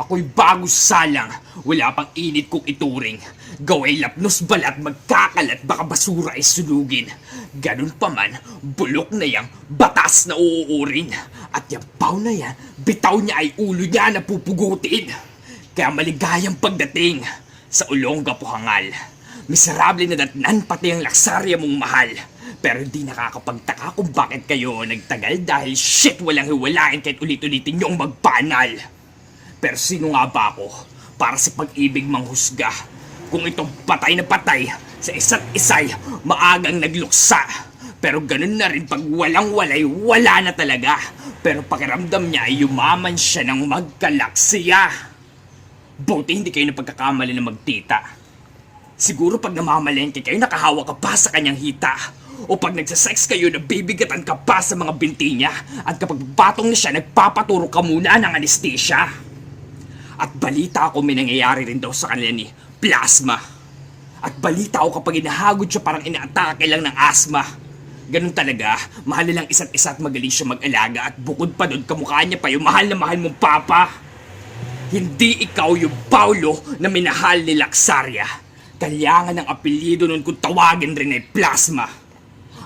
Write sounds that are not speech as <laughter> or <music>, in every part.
Ako'y bago salang, wala pang init kong ituring. Gaway lapnos balat magkakalat baka basura ay sunugin. Ganun pa man, bulok na yang batas na uuurin. At yung pau na yan, bitaw niya ay ulo niya na pupugutin. Kaya maligayang pagdating sa Olonga po hangal. Miserable na datnan pati ang laksarya mong mahal. Pero hindi nakakapagtaka kung bakit kayo nagtagal dahil shit walang hiwalayan kahit ulit-ulitin niyong magpanal. Pero sino nga ba ako para sa pag-ibig manghusga? Kung itong patay na patay sa isa't isay maagang nagluksa. Pero ganun na rin pag walang walay, wala na talaga. Pero pakiramdam niya ay yumaman siya ng magkalaksiya. Buti hindi kayo napagkakamali na magtita. Siguro pag namamalengke kayo, nakahawa ka pa sa kanyang hita. O pag nagsasex kayo, nabibigatan ka pa sa mga binti niya. At kapag batong na siya, nagpapaturo ka muna ng anesthesia. At balita ako may nangyayari rin daw sa kanila ni Plasma. At balita ako kapag inahagod siya parang inaatake lang ng asma. Ganun talaga, mahal nilang isa't isa magaling siya mag-alaga at bukod pa doon kamukha niya pa yung mahal na mahal mong papa. Hindi ikaw yung Paulo na minahal ni Laxaria. Kailangan ng apelyido nun kung tawagin rin ay Plasma.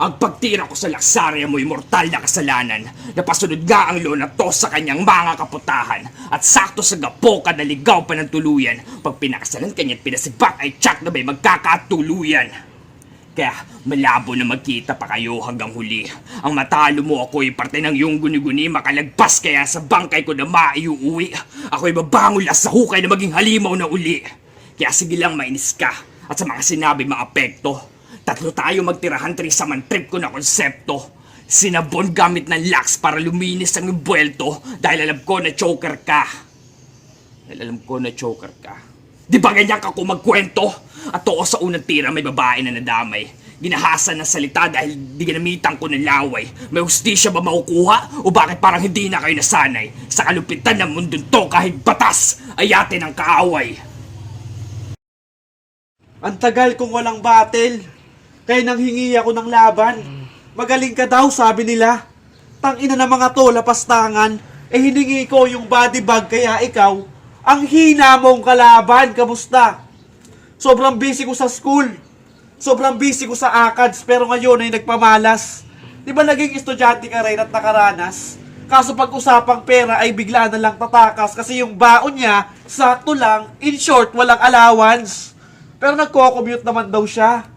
Ang pagtira ko sa Laxaria mo'y mortal na kasalanan. Napasunod nga ang lona to sa kanyang mga kaputahan. At sakto sa gapo ka naligaw pa ng tuluyan. Pag pinakasalan kanya at pinasibak ay tsak na may magkakatuluyan. Kaya malabo na magkita pa kayo hanggang huli. Ang matalo mo ako'y parte ng iyong guni-guni makalagpas kaya sa bangkay ko na maiuwi. Ako'y babangula sa hukay na maging halimaw na uli. Kaya sige lang mainis ka at sa mga sinabi mga apekto. Tatlo tayo magtirahan tri sa man trip ko na konsepto. Sinabon gamit ng lax para luminis ang buwelto dahil alam ko na choker ka. Dahil alam ko na choker ka. Di ba ganyan ka kung magkwento? At oo sa unang tira may babae na nadamay. Ginahasan ng salita dahil di ginamitan ko ng laway. May hustisya ba makukuha? O bakit parang hindi na kayo nasanay? Sa kalupitan ng mundong to kahit batas ay atin ang kaaway. Ang tagal kong walang battle. Kaya nang hingi ako ng laban. Magaling ka daw, sabi nila. Tangina ng mga to, lapastangan. Eh hiningi ko yung body bag, kaya ikaw, ang hina mong kalaban. Kamusta? Sobrang busy ko sa school. Sobrang busy ko sa ACADS, pero ngayon ay nagpamalas. Di ba naging estudyante ka rin at nakaranas? Kaso pag usapang pera ay bigla na lang tatakas kasi yung baon niya, sakto lang, in short, walang allowance. Pero nagko-commute naman daw siya.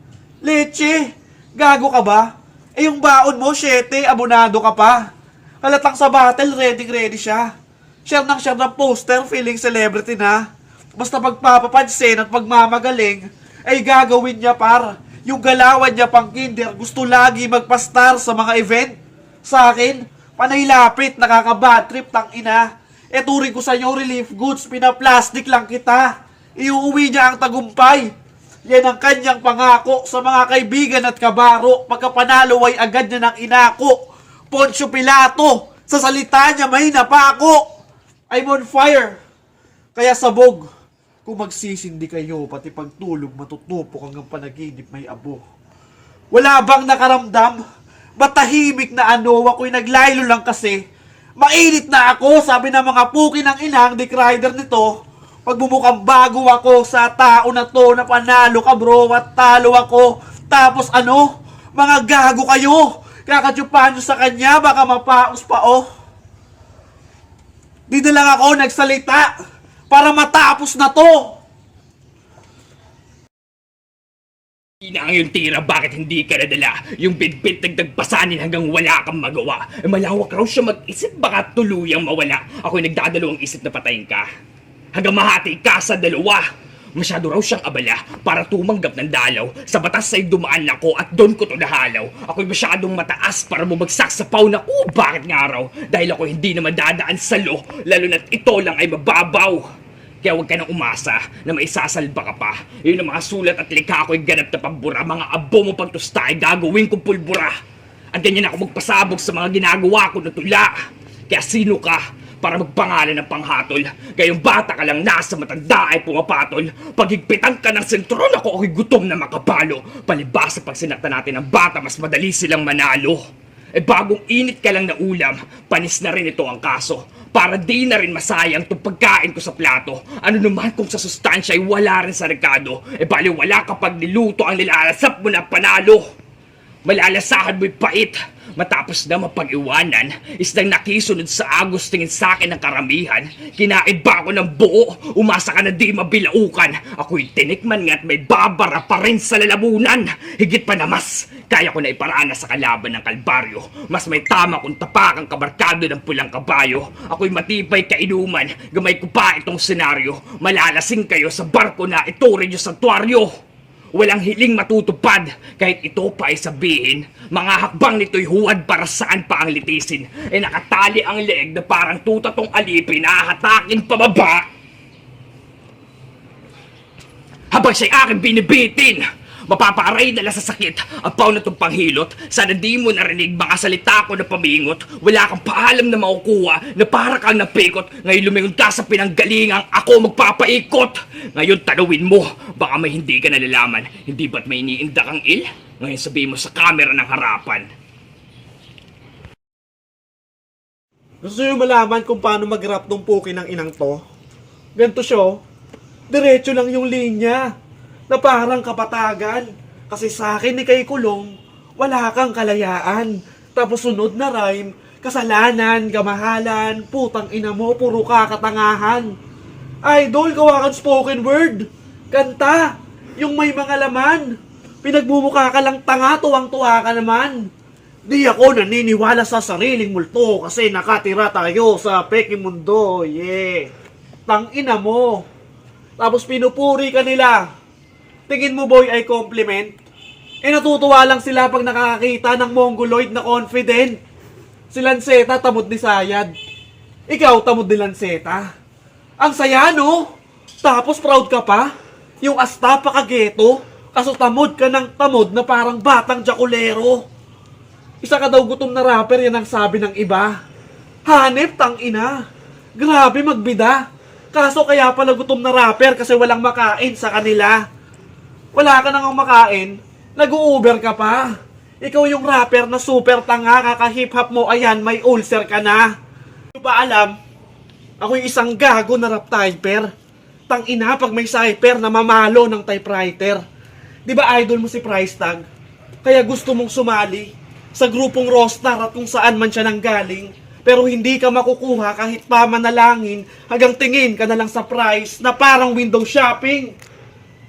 Leche, gago ka ba? Eh yung baon mo, syete, abonado ka pa. Halatang sa battle, ready-ready siya. Share ng share ng poster, feeling celebrity na. Basta pagpapapansin at pagmamagaling, ay gagawin niya par. Yung galawan niya pang kinder, gusto lagi magpastar sa mga event. Sa akin, panay lapit, nakakabad trip, tang ina. E turing ko sa inyo relief goods, pinaplastic lang kita. Iuwi niya ang tagumpay. Yan ang kanyang pangako sa mga kaibigan at kabaro. Pagkapanalo ay agad niya ng inako. Poncio Pilato, sa salita niya may napako. I'm on fire. Kaya sabog, kung magsisindi kayo, pati pagtulog matutupok hanggang panaginip may abo. Wala bang nakaramdam? Batahimik na ano, ako'y naglaylo lang kasi. Mainit na ako, sabi ng mga puki ng inang dick rider nito. Pag bumukang bago ako sa tao na to na panalo ka bro at talo ako. Tapos ano? Mga gago kayo. Kakatsupan nyo sa kanya, baka mapaos pa oh. Di na lang ako nagsalita para matapos na to. Ina ang yung tira, bakit hindi ka nadala? Yung bit-bit nagdagpasanin hanggang wala kang magawa. Malawak raw siya mag-isip, baka tuluyang mawala. Ako'y nagdadalawang isip na patayin ka. Hanggang mahati ka sa dalawa. Masyado raw siyang abala para tumanggap ng dalaw. Sa batas ay dumaan ako at doon ko to nahalaw. Ako'y masyadong mataas para bumagsak sa paw na bakit nga raw? Dahil ako hindi na madadaan sa lo, lalo na't ito lang ay mababaw. Kaya huwag ka nang umasa na may sasalba ka pa. Yun ang mga sulat at likha ko'y ganap na pambura. Mga abo mo pagtusta ay gagawin kong pulbura. At ganyan ako magpasabog sa mga ginagawa ko na tula. Kaya sino ka para magpangalan ng panghatol? Gayong bata ka lang nasa matanda ay pumapatol. Paghigpitan ka ng sentron ako ako'y gutom na makapalo. Palibasa pag sinakta natin ang bata, mas madali silang manalo. Eh bagong init ka lang na ulam, panis na rin ito ang kaso. Para di na rin masayang itong pagkain ko sa plato. Ano naman kung sa sustansya ay wala rin sa rekado. Eh bali wala kapag niluto ang nilalasap mo na panalo. Malalasahan mo'y pait. Matapos na mapag-iwanan, isang nakisunod sa agos tingin sa akin ng karamihan. Kinaiba ko ng buo, umasa ka na di mabilaukan. Ako'y tinikman nga't may babara pa rin sa lalamunan. Higit pa na mas, kaya ko na iparana sa kalaban ng kalbaryo. Mas may tama kung tapakang kabarkado ng pulang kabayo. Ako'y matibay kainuman, gamay ko pa itong senaryo. Malalasing kayo sa barko na iturin sa tuwaryo. Walang hiling matutupad kahit ito pa ay sabihin. Mga hakbang nito'y huwad para saan pa ang litisin. E nakatali ang leeg na parang tutatong alipin na hatakin pababa. Habang siya'y aking binibitin. Mapaparay dala sa sakit ang na itong panghilot. Sana di mo narinig mga salita ko na pamingot. Wala kang paalam na makukuha na para kang napikot. Ngayon lumingon ka sa pinanggalingang ako magpapaikot. Ngayon tanawin mo, baka may hindi ka nalalaman. Hindi ba't may iniinda kang il? Ngayon sabihin mo sa camera ng harapan. Gusto nyo malaman kung paano mag-rap ng puki ng inang to? Ganito siya, oh. Diretso lang yung linya. Na parang kapatagan. Kasi sa akin ni kay Kulong, wala kang kalayaan. Tapos sunod na rhyme, kasalanan, kamahalan, putang ina mo, puro kakatangahan. Idol, gawa kang spoken word. Kanta, yung may mga laman. Pinagmumukha ka lang tanga, tuwang-tuwa ka naman. Di ako naniniwala sa sariling multo kasi nakatira tayo sa peki mundo. Yeah. Tang ina mo. Tapos pinupuri ka nila. Tingin mo boy ay compliment? Eh natutuwa lang sila pag nakakita ng mongoloid na confident. Si Lanceta tamod ni Sayad. Ikaw tamod ni Lanceta. Ang saya no? Tapos proud ka pa? Yung asta pa kageto? Kaso tamod ka ng tamod na parang batang jakulero. Isa ka daw gutom na rapper, yan ang sabi ng iba. Hanep, tang ina. Grabe magbida. Kaso kaya pala gutom na rapper kasi walang makain sa kanila. Wala ka nang makain, nag-uber ka pa. Ikaw yung rapper na super tanga, kaka-hip hop mo, ayan, may ulcer ka na. Hindi ba alam? Ako yung isang gago na rap typer. Tang ina pag may cyper na mamalo ng typewriter. Di ba idol mo si Price Tag? Kaya gusto mong sumali sa grupong roster at kung saan man siya nanggaling. Pero hindi ka makukuha kahit pa manalangin hanggang tingin ka na lang sa price na parang window shopping.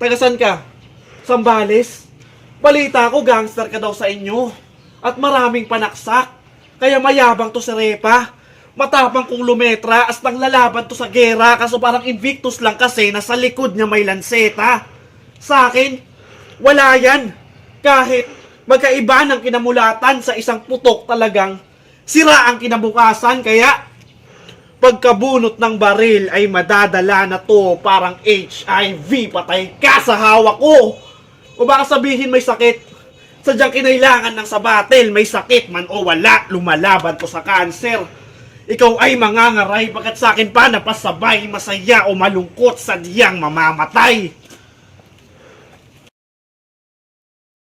Tagasan ka? Sambales? Balita ko gangster ka daw sa inyo. At maraming panaksak. Kaya mayabang to si Repa. Matapang kung lumetra as nang lalaban to sa gera kaso parang Invictus lang kasi nasa likod niya may lanseta. Sa akin, wala yan. Kahit magkaiba ng kinamulatan sa isang putok talagang sira ang kinabukasan kaya pagkabunot ng baril ay madadala na to parang HIV patay ka sa hawak ko. O baka sabihin may sakit. Sadyang kinailangan ng sa battle, may sakit man o wala, lumalaban to sa cancer. Ikaw ay mangangaray pagkat sa akin pa napasabay, masaya o malungkot sa diyang mamamatay. Alam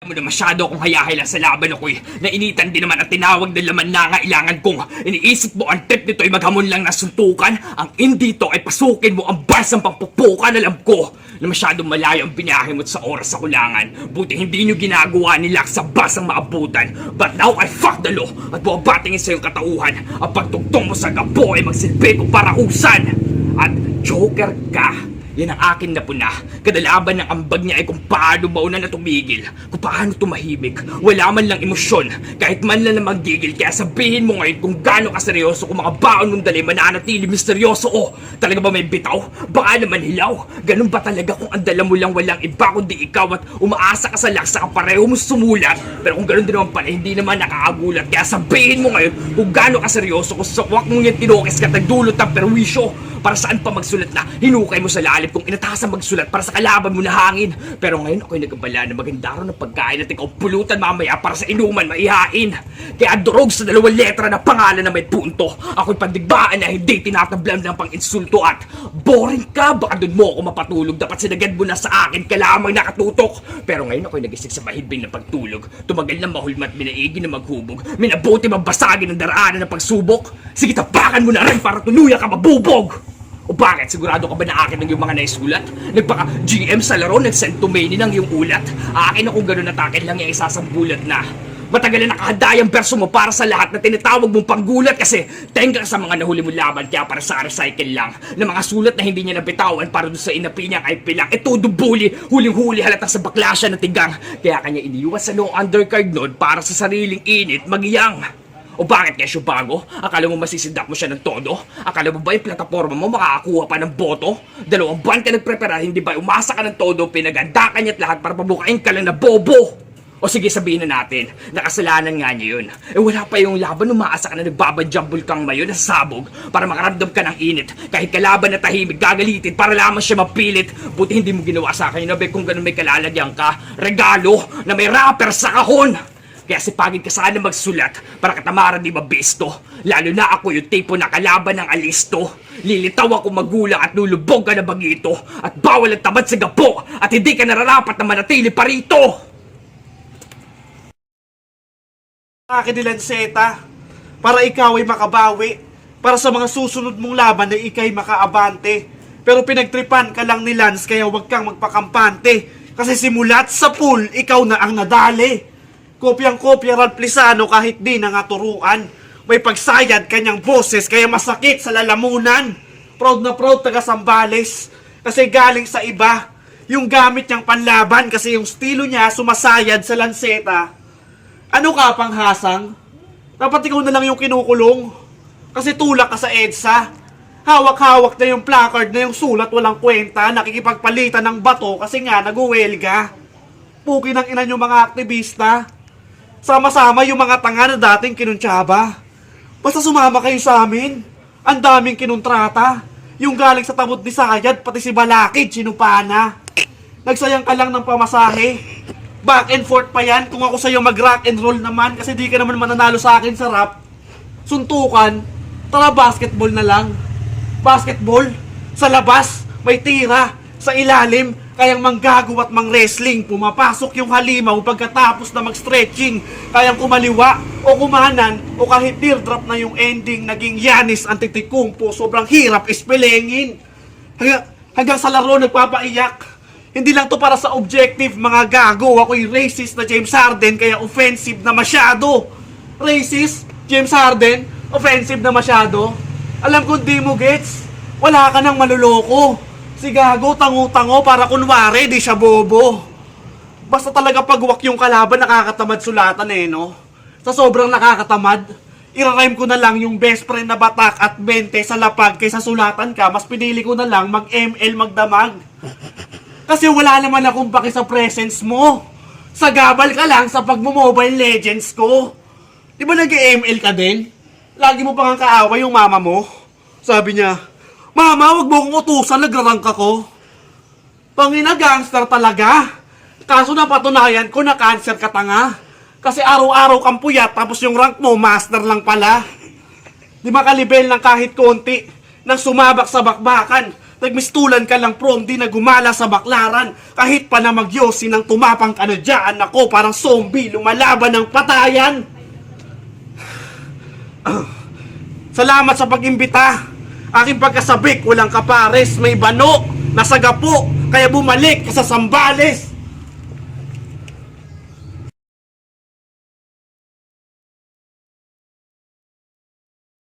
mo na masyado akong hayahila sa laban ako'y nainitan din naman at tinawag na laman na ngailangan kong iniisip mo ang trip nito ay maghamon lang na suntukan. Ang hindi to ay pasukin mo ang barsang pampupukan alam ko na masyadong malayo ang binahe mo sa oras sa kulangan buti hindi nyo ginagawa nila sa basang maabutan. But now I fuck the law at buwabatingin sa iyong katauhan. Ang pagtugtong mo sa gapo ay magsilbi ko para usan. At joker ka yan ang akin na puna. Kadalaban ng ambag niya ay kung paano mauna na tumigil. Kung paano tumahimik. Wala man lang emosyon. Kahit man lang na maggigil. Kaya sabihin mo ngayon kung gaano kaseryoso kung mga baon mong dali mananatili misteryoso. O, talaga ba may bitaw? Baka naman hilaw. Ganun ba talaga kung ang dala mo lang walang iba kundi ikaw at umaasa ka sa laksa ka pareho mo sumulat. Pero kung ganun din naman pala, hindi naman nakakagulat. Kaya sabihin mo ngayon kung gaano kaseryoso kung sa wak mong yan tinokis ka tagdulot ng perwisyo. Para saan pa magsulat na hinukay mo sa lalim galit kong inatasan magsulat para sa kalaban mo na hangin. Pero ngayon ako'y nagabala na maganda raw ng pagkain at ikaw pulutan mamaya para sa inuman maihain. Kaya durog sa dalawang letra na pangalan na may punto. Ako'y pandigbaan na hindi tinatablan ng pang-insulto at boring ka, baka doon mo ako mapatulog. Dapat sinagad mo na sa akin ka lamang nakatutok. Pero ngayon ako'y nagising sa mahimbing na pagtulog. Tumagal na mahulmat, minaigi na maghubog. Minabuti mabasagin ng daraanan ng pagsubok. Sige, tapakan mo na rin para tuluyan ka mabubog! O bakit? Sigurado ka ba na akin ng yung mga naisulat? Nagpaka GM sa laro, nag-send to maini ng yung ulat. Akin na kung gano'n at akin lang yung isasambulat na. Matagal na nakahanda yung verso mo para sa lahat na tinatawag mong panggulat kasi tengga sa mga nahuli mo laban kaya para sa recycle lang na mga sulat na hindi niya nabitawan para doon sa inapi niya kay Pilang. Todo bully, huling-huli halata sa bakla siya na tigang. Kaya kanya iniwan sa no undercard nun para sa sariling init magiyang. O bakit siya bago? Akala mo masisindak mo siya ng todo? Akala mo ba yung plataforma mo makakakuha pa ng boto? Dalawang buwan ka nagprepara, hindi ba umasa ka ng todo, pinaganda ka niya't lahat para pabukain ka lang na bobo? O sige sabihin na natin, nakasalanan nga niya yun. Eh wala pa yung laban, umaasa ka na nagbabadjambul kang mayon na sabog para makaramdam ka ng init. Kahit kalaban na tahimik, gagalitin para lamang siya mapilit. Buti hindi mo ginawa sa akin, nabe kung ganun may kalalagyan ka. Regalo na may rapper sa kahon! Kaya sipagin ka sana magsulat para katamaran di mabisto. Lalo na ako yung tipo na kalaban ng alisto. Lilitaw ako magulang at lulubog ka na bagito. At bawal ang tamad sa gapo. At hindi ka nararapat na manatili pa rito. akin ni Lanceta para ikaw ay makabawi para sa mga susunod mong laban na ikay makaabante. Pero pinagtripan ka lang ni Lance kaya huwag kang magpakampante. Kasi simulat sa pool, ikaw na ang nadali. Kopyang-kopya Ralph Lisano kahit di nangaturuan. May pagsayad kanyang boses kaya masakit sa lalamunan. Proud na proud taga Sambales. Kasi galing sa iba. Yung gamit niyang panlaban kasi yung estilo niya sumasayad sa lanseta. Ano ka pang hasang? Dapat ikaw na lang yung kinukulong. Kasi tulak ka sa EDSA. Hawak-hawak na yung placard na yung sulat walang kwenta, nakikipagpalitan ng bato kasi nga nag-uwelga. Puki ng ina yung mga aktivista. Sama-sama yung mga tanga na dating kinuntsaba. Basta sumama kayo sa amin. Ang daming kinontrata. Yung galing sa tabot ni Sayad, pati si Balakid, sinupana. Nagsayang ka lang ng pamasahe. Back and forth pa yan. Kung ako sa'yo mag-rock and roll naman, kasi di ka naman mananalo sa akin sa rap. Suntukan. Tara, basketball na lang. Basketball. Sa labas, may tira. Sa ilalim, kayang manggago at mang wrestling. Pumapasok yung halimaw pagkatapos na mag-stretching. Kayang kumaliwa o kumanan o kahit teardrop na yung ending naging Yanis Antetokounmpo. Sobrang hirap ispelengin. Hanggang, hanggang sa laro nagpapaiyak. Hindi lang to para sa objective, mga gago. Ako'y racist na James Harden, kaya offensive na masyado. Racist? James Harden? Offensive na masyado? Alam ko di mo gets. Wala ka nang maluloko. Si gago, tango-tango para kunwari, di siya bobo. Basta talaga pagwak yung kalaban, nakakatamad sulatan eh, no? Sa sobrang nakakatamad, irarime ko na lang yung best friend na batak at 20 sa lapag kaysa sulatan ka, mas pinili ko na lang mag-ML magdamag. Kasi wala naman akong paki sa presence mo. Sagabal ka lang sa pagmo-mobile legends ko. Di ba nag-ML ka din? Lagi mo pang kaaway yung mama mo. Sabi niya, Mama, wag mo akong utusan, nagrarangk ako. Pangina gangster talaga. Kaso napatunayan ko na cancer ka tanga. Kasi araw-araw kang puyat tapos yung rank mo master lang pala. Di makalibel ng kahit konti nang sumabak sa bakbakan. Nagmistulan ka lang prom, di na gumala sa baklaran. Kahit pa na magyosi nang tumapang ka na dyan, ako parang zombie, lumalaban ng patayan. <clears throat> Salamat sa pag-imbita. Aking pagkasabik, walang kapares, may bano, nasa gapo, kaya bumalik ka sa Sambales.